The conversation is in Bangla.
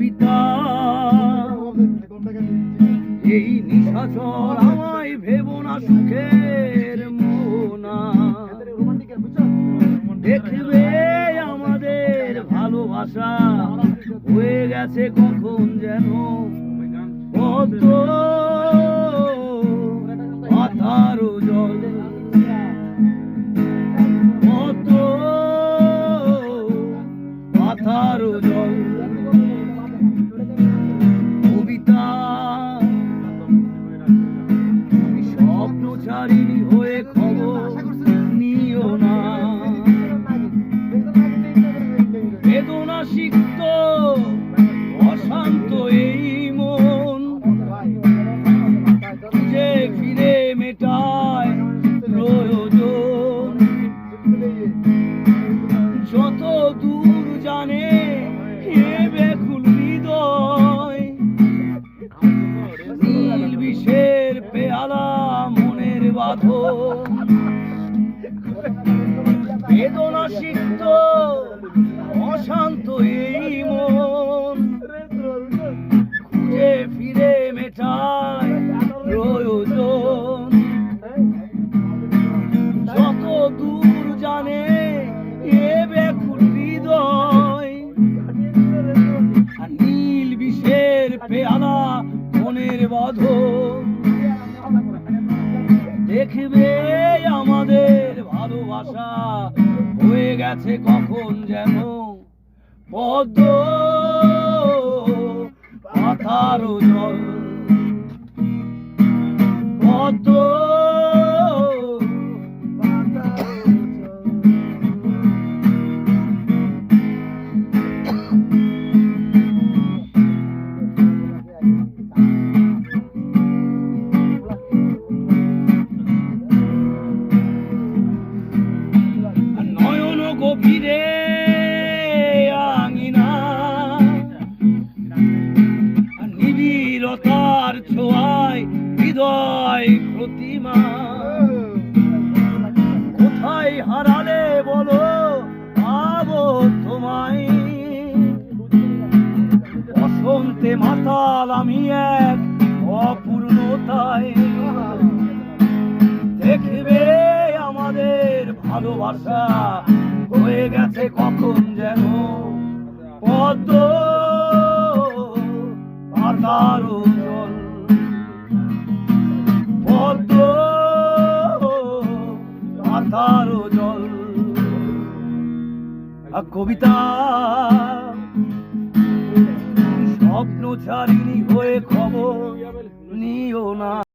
কবিতা এই নিশাচর আমায় ভেবো না সুখের মোনা। দেখবে আমাদের ভালোবাসা, হয়ে গেছে কখন যেন। কত বেদনা সিক্ত অশান্ত এই মন। খুঁজে ফিরে মেটায় প্রয়োজন। যত দূর জানে এ বেকুল হৃদয়। নীল বিষের পেয়ালা মনের বাঁধন। দেখবে আমাদের ভালোবাসা হয়ে গেছে কখন যেন? পদ্ম পাথার জল ছোঁয়ায় হৃদয় প্রতিমা। কোথায় হারালে বলো? পাবো তোমায়। বসন্তে মাতাল আমি এক অপূর্ণতায়। দেখবে আমাদের ভালোবাসা হয়ে গেছে কখন? পাতার জল। কবিতা স্বপ্ন ছাড়িনি হয়ে খবর নিও না।